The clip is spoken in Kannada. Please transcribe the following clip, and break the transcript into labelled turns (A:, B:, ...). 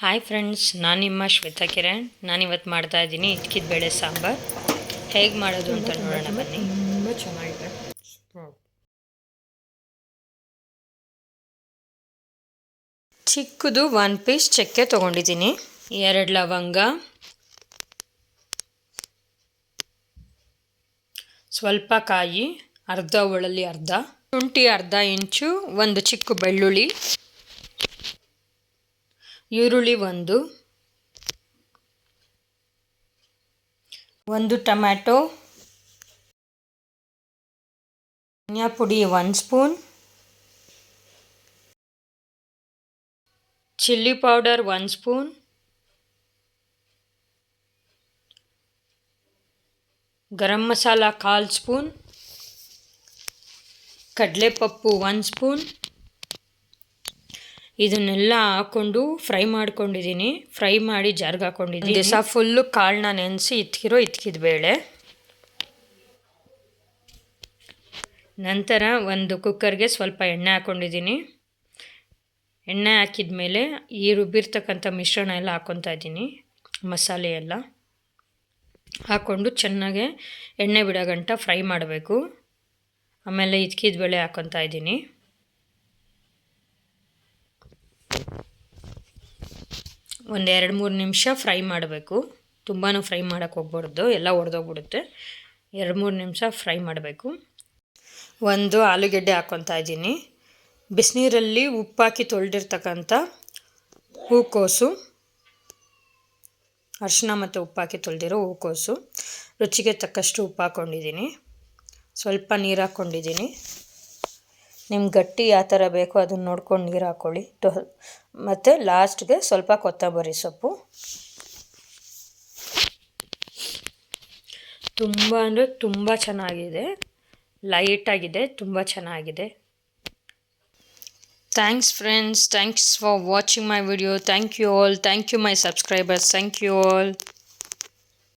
A: ಹಾಯ್ ಫ್ರೆಂಡ್ಸ್ ನಾನು ನಿಮ್ಮ ಶ್ವೇತಾ ಕಿರಣ್. ನಾನಿವತ್ತು ಮಾಡ್ತಾ ಇದ್ದೀನಿ ಇಟ್ಕಿದ ಬೇಳೆ ಸಾಂಬಾರ್. ಹೇಗೆ ಮಾಡೋದು ಅಂತ ನೋಡೋಣ ಬನ್ನಿ.
B: ತುಂಬ ಚೆನ್ನಾಗಿದೆ.
A: ಚಿಕ್ಕದು ಒನ್ ಪೀಸ್ ಚಕ್ಕೆ ತೊಗೊಂಡಿದ್ದೀನಿ. ಎರಡು ಲವಂಗ. ಸ್ವಲ್ಪ ಕಾಯಿ ಅರ್ಧ ಒಳಲಿ ಅರ್ಧ. ಶುಂಠಿ ಅರ್ಧ ಇಂಚು ಒಂದು ಚಿಕ್ಕ ಬೆಳ್ಳುಳ್ಳಿ. ಈರುಳ್ಳಿ ಒಂದು ಒಂದು ಟೊಮ್ಯಾಟೊ, ಧನಿಯಾ ಪುಡಿ ಒಂದು ಸ್ಪೂನ್, ಚಿಲ್ಲಿ ಪೌಡರ್ ಒಂದು ಸ್ಪೂನ್, ಗರಂ ಮಸಾಲ ಕಾಲು ಸ್ಪೂನ್, ಕಡಲೆಪಪ್ಪು ಒಂದು ಸ್ಪೂನ್ ಇದನ್ನೆಲ್ಲ ಹಾಕ್ಕೊಂಡು ಫ್ರೈ ಮಾಡ್ಕೊಂಡಿದ್ದೀನಿ. ಫ್ರೈ ಮಾಡಿ ಜಾರ್ಗೆ ಹಾಕೊಂಡಿದ್ದೀನಿ ದಿವಸ ಫುಲ್ಲು ಕಾಳನ್ನ ನೆನೆಸಿ ಇತ್ಕಿರೋ ಇತ್ಕಿದ ಬೇಳೆ. ನಂತರ ಒಂದು ಕುಕ್ಕರ್ಗೆ ಸ್ವಲ್ಪ ಎಣ್ಣೆ ಹಾಕ್ಕೊಂಡಿದ್ದೀನಿ. ಎಣ್ಣೆ ಹಾಕಿದ ಮೇಲೆ ಈ ರುಬ್ಬಿರ್ತಕ್ಕಂಥ ಮಿಶ್ರಣ ಎಲ್ಲ ಹಾಕ್ಕೊತಾ ಇದ್ದೀನಿ. ಮಸಾಲೆ ಎಲ್ಲ ಹಾಕ್ಕೊಂಡು ಚೆನ್ನಾಗೆ ಎಣ್ಣೆ ಬಿಡೋ ಗಂಟ ಫ್ರೈ ಮಾಡಬೇಕು. ಆಮೇಲೆ ಇದ್ಕಿದ ಬೇಳೆ ಹಾಕ್ಕೊತಾ ಇದ್ದೀನಿ. ಒಂದು ಎರಡು ಮೂರು ನಿಮಿಷ ಫ್ರೈ ಮಾಡಬೇಕು. ತುಂಬಾ ಫ್ರೈ ಮಾಡೋಕ್ಕೆ ಹೋಗ್ಬಾರ್ದು. ಎಲ್ಲ ಒಡೆದೋಗ್ಬಿಡುತ್ತೆ. ಎರಡು ಮೂರು ನಿಮಿಷ ಫ್ರೈ ಮಾಡಬೇಕು. ಒಂದು ಆಲೂಗೆಡ್ಡೆ ಹಾಕ್ಕೊತಾ ಇದ್ದೀನಿ. ಬಿಸಿನೀರಲ್ಲಿ ಉಪ್ಪಾಕಿ ತೊಳೆದಿರ್ತಕ್ಕಂಥ ಹೂಕೋಸು ಅರಿಶಿನ ಮತ್ತು ಉಪ್ಪಾಕಿ ತೊಳೆದಿರೋ ಹೂಕೋಸು, ರುಚಿಗೆ ತಕ್ಕಷ್ಟು ಉಪ್ಪು ಹಾಕ್ಕೊಂಡಿದ್ದೀನಿ ಸ್ವಲ್ಪ ನೀರು ಹಾಕ್ಕೊಂಡಿದ್ದೀನಿ ನಿಮ್ಗೆ ಗಟ್ಟಿ ಯಾವ ಥರ ಬೇಕೋ ಅದನ್ನು ನೋಡ್ಕೊಂಡು ನೀರು ಹಾಕ್ಕೊಳ್ಳಿ ಟೊ ಮತ್ತು ಲಾಸ್ಟ್ಗೆ ಸ್ವಲ್ಪ ಕೊತ್ತಂಬರಿ ಸೊಪ್ಪು. ತುಂಬ ಅಂದರೆ ತುಂಬ ಚೆನ್ನಾಗಿದೆ. ಲೈಟಾಗಿದೆ, ತುಂಬ ಚೆನ್ನಾಗಿದೆ. Thanks friends, thanks for watching my video. Thank you all. Thank you my subscribers. Thank you all.